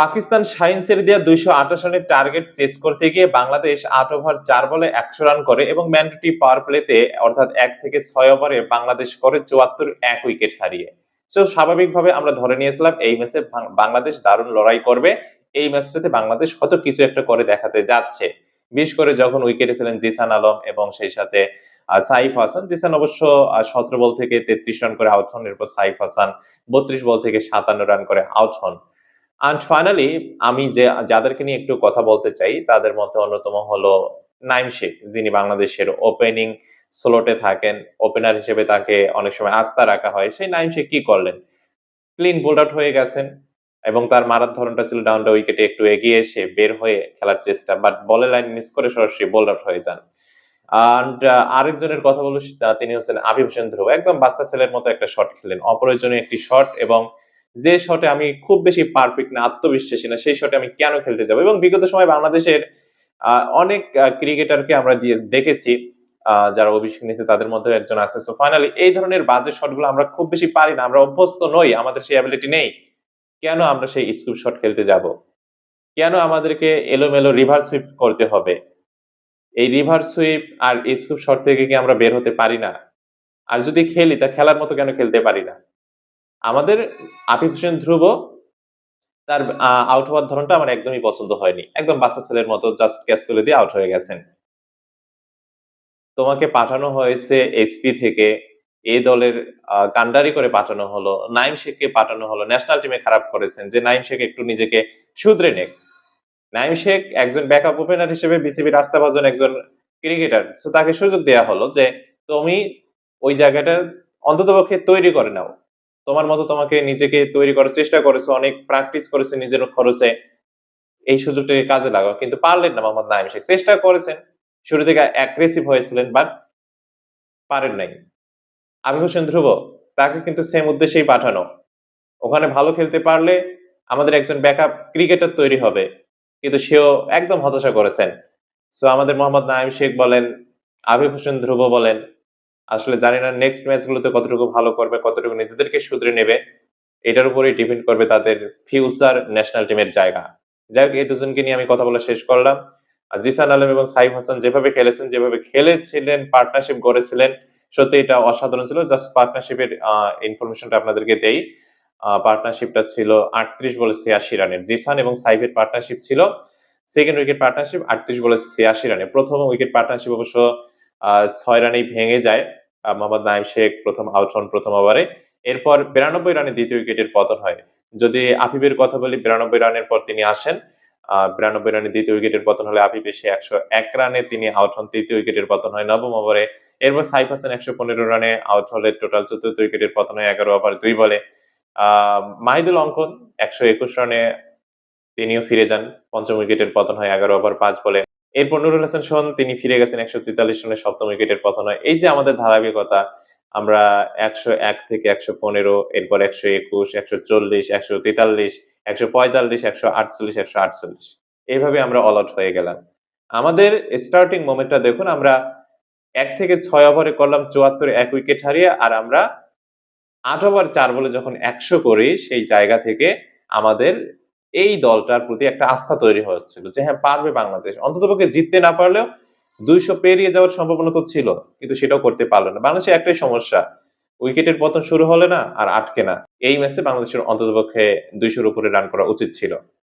পাকিস্তান সায়েন্সের দেওয়া দুইশো আঠাশ রানের টার্গেট চেস করতে গিয়ে বাংলাদেশ আট ওভার চার বলে একশো রান করে এবং ম্যান্ডুটি পাওয়ার প্লেতে অর্থাৎ এক থেকে ছয় ওভারে বাংলাদেশ করে চুয়াত্তর এক উইকেট হারিয়ে। সো স্বাভাবিকভাবে আমরা ধরে নিয়েছিলাম এই ম্যাচে বাংলাদেশ দারুণ লড়াই করবে। এই ম্যাচটাতে বাংলাদেশ হয়তো কিছু একটা করে দেখাতে যাচ্ছে। বিশেষ করে যখন উইকেটে ছিলেন জিসান আলম এবং সেই সাথে সাইফ হাসান। জিসান অবশ্য সতেরো বল থেকে তেত্রিশ রান করে আউট হন, এরপর সাইফ হাসান বত্রিশ বল থেকে সাতান্ন রান করে আউট হন। অ্যান্ড ফাইনালি আমি যে যাদেরকে নিয়ে একটু কথা বলতে চাই তাদের মধ্যে অন্যতম হলো নাইম শেখ যিনি বাংলাদেশের ওপেনিং স্লোটে থাকেন। ওপেনার হিসেবে তাকে অনেক সময় আস্থা রাখা হয়। সেই নাইম শেখ কি করলেন? ক্লিন বোল্ড আউট হয়ে গেছেন এবং তার মারার ধরনটা ছিল ডাউন দ্য উইকেটে একটু এগিয়ে এসে বের হয়ে খেলার চেষ্টা বাট বলে লাইন মিস করে সরাসরি বোল্ড আউট হয়ে যান। আহ, আরেকজনের কথা বলব তিনি হচ্ছেন হোসেন ধ্রুব। একদম বাচ্চা ছেলের মতো একটা শট খেলেন। অপ্রয়োজনীয় একটি শট এবং যে শটে আমি খুব বেশি পারফেক্ট না, আত্মবিশ্বাসী না, সেই শটে আমি কেন খেলতে যাব? এবং বিগত সময় বাংলাদেশের অনেক ক্রিকেটারকে আমরা দেখেছি যারা অভিষেক নিয়েছে, তাদের মধ্যে একজন আছে। সো ফাইনালি এই ধরনের বাজে শটগুলো আমরা খুব বেশি পারি না। আমরা অভ্যস্ত নই, আমাদের সেই অ্যাবিলিটি নেই। কেন আমরা সেই স্কুপ শট খেলতে যাব? কেন আমাদেরকে এলোমেলো রিভার সুইপ করতে হবে? এই রিভার সুইপ আর স্কুপ শট থেকে কি আমরা বের হতে পারি না? আর যদি খেলি, তা খেলার মতো কেন খেলতে পারি না? আমাদের আফিফ হোসেন ধ্রুব, তার আউট হওয়ার ধরনটা আমার একদমই পছন্দ হয়নি। একদম বাচ্চা ছেলের মতো জাস্ট ক্যাচ তুলে দিয়ে আউট হয়ে গেছেন। তোমাকে পাঠানো হয়েছে এসপি থেকে। এই দলের কান্ডারি করে পাঠানো হলো। নাইম শেখকে পাঠানো হলো। ন্যাশনাল টিমে খারাপ করেছেন যে নাইম শেখ একটু নিজেকে শুধরে নেক। নাইম শেখ একজন ব্যাকআপ ওপেনার হিসেবে বিসিবির আস্থাভাজন একজন ক্রিকেটার তো তাকে সুযোগ দেওয়া হলো যে তুমি ওই জায়গাটা অন্ততপক্ষে তৈরি করে নাও। তোমার মতো তোমাকে নিজেকে তৈরি করার চেষ্টা করেছ, অনেক প্র্যাকটিস করেছ নিজের খরচে। এই সুযোগটাকে কাজে লাগাও। কিন্তু পারলেন না মোহাম্মদ নাইম শেখ। চেষ্টা করেছেন, শুরু থেকে অ্যাগ্রেসিভ হয়েছিলেন বাট পারেন নাই। আবির হোসেন ধ্রুব, তাকে কিন্তু সেম উদ্দেশ্যেই পাঠানো। ওখানে ভালো খেলতে পারলে আমাদের একজন ব্যাকআপ ক্রিকেটার তৈরি হবে। কিন্তু সেও একদম হতাশা করেছেন। সো আমাদের মোহাম্মদ নাইম শেখ বলেন আবির হোসেন ধ্রুব বলেন আসলে জানি না নেক্সট ম্যাচগুলোতে কতটুকু ভালো করবে, কতটুকু নিজেদেরকে শুধরে নেবে, এটার উপরেই ডিপেন্ড করবে তাদের ফিউচার ন্যাশনাল টিমের জায়গা। যাই হোক, এই দুজনকে নিয়ে আমি কথা বলা শেষ করলাম। জিসান আলম এবং সাইফ হাসান যেভাবে খেলেছেন, যেভাবে খেলেছিলেন পার্টনারশিপ গড়েছিলেন, সত্যি এটা অসাধারণ ছিল। জাস্ট পার্টনারশিপের ইনফরমেশনটা আপনাদেরকে দেই। পার্টনারশিপটা ছিল আটত্রিশ বলে ছিয়াশি রানের। জিসান এবং সাইফের পার্টনারশিপ ছিল সেকেন্ড উইকেট পার্টনারশিপ আটত্রিশ বলে ছিয়াশি রানে প্রথম উইকেট পার্টনারশিপ অবশ্য ছয় রানেই ভেঙে যায়। মোহাম্মদ নাইম শেখ প্রথম আউট হন প্রথম ওভারে। এরপর বিরানব্বই রানে দ্বিতীয় উইকেটের পতন হয়। যদি আফিফের কথা বলি, বিরানব্বই রানের পর তিনি আসেন। বিরানব্বই রানে দ্বিতীয় উইকেটের পতন হলে আফিফ এসে একশো এক রানে তিনি আউট হন তৃতীয় উইকেটের পতন হয় নবম ওভারে। এরপর সাইফ হাসান একশো পনেরো রানে আউট হলে টোটাল চতুর্থ উইকেটের পতন হয় এগারো ওভার দুই বলে। আহ, মাহিদুল অঙ্কন একশো একুশ রানে তিনিও ফিরে যান। পঞ্চম উইকেটের পতন হয় এগারো ওভার পাঁচ বলে। এরপর নুরুল হাসান সোহন তিনি ফিরে গেছেন একশো তেতাল্লিশ রানে সপ্তম উইকেটের পতন হয় এই যে আমাদের ধারাবাহিকতা, আমরা একশো এক থেকে একশো পনেরো, এরপর একশো একুশ, একশো চল্লিশ, একশো তেতাল্লিশ, একশো পঁয়তাল্লিশ, একশো আটচল্লিশ একশো আটচল্লিশ। এইভাবে আমরা অল আউট হয়ে গেলাম। আমাদের স্টার্টিং মোমেন্টটা দেখুন, আমরা এক থেকে ছয় ওভারে করলাম চুয়াত্তর, এক উইকেট হারিয়ে, আর আমরা আট ওভার চার বলে যখন একশো করি, সেই জায়গা থেকে আমাদের এই দলটার প্রতি একটা আস্থা তৈরি হচ্ছিল যে হ্যাঁ পারবে বাংলাদেশ। অন্ততপক্ষে জিততে না পারলেও দুইশো পেরিয়ে যাওয়ার সম্ভাবনা তো ছিল, কিন্তু সেটাও করতে পারল না। বাংলাদেশের একটাই সমস্যা, উইকেটের পতন শুরু হলে না আর আটকে না। এই ম্যাচে বাংলাদেশের অন্ততপক্ষে দুইশোর উপরে রান করা উচিত ছিল।